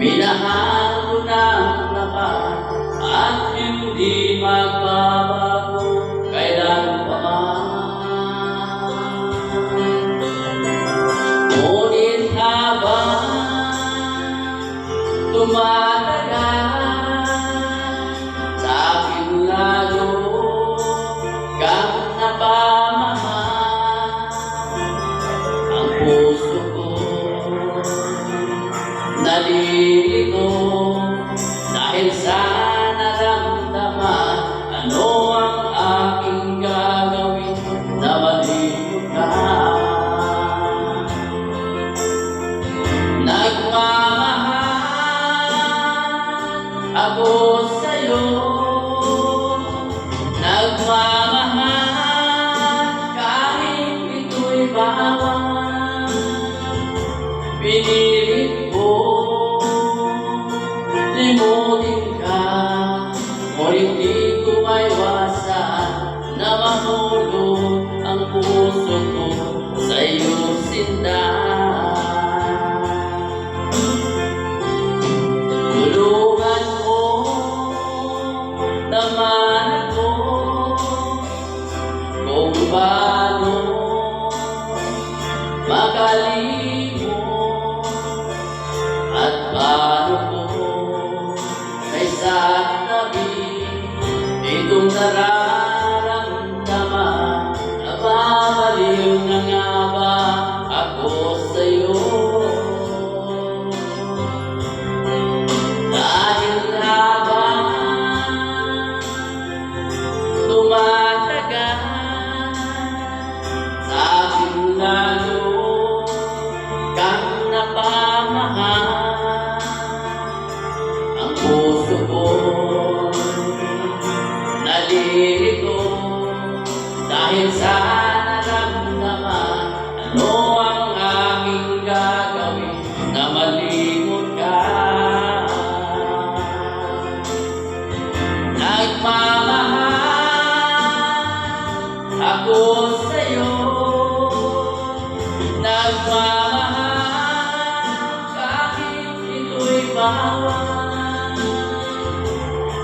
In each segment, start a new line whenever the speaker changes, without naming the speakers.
Minahal ko ng tapat at hindi magbabago kailan pa. Ngunit habang tumatagal Sa'yo? Nagmamahal kahit ito'y bawal paano makalimot at paano ko may sabi itong nararamdaman lalo kang napamahal. Ang puso ko nalilito dahil sa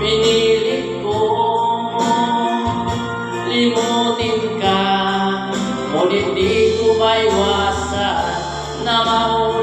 Pinilit ko limutin ka. Ngunit di ko maiwasan na mahulog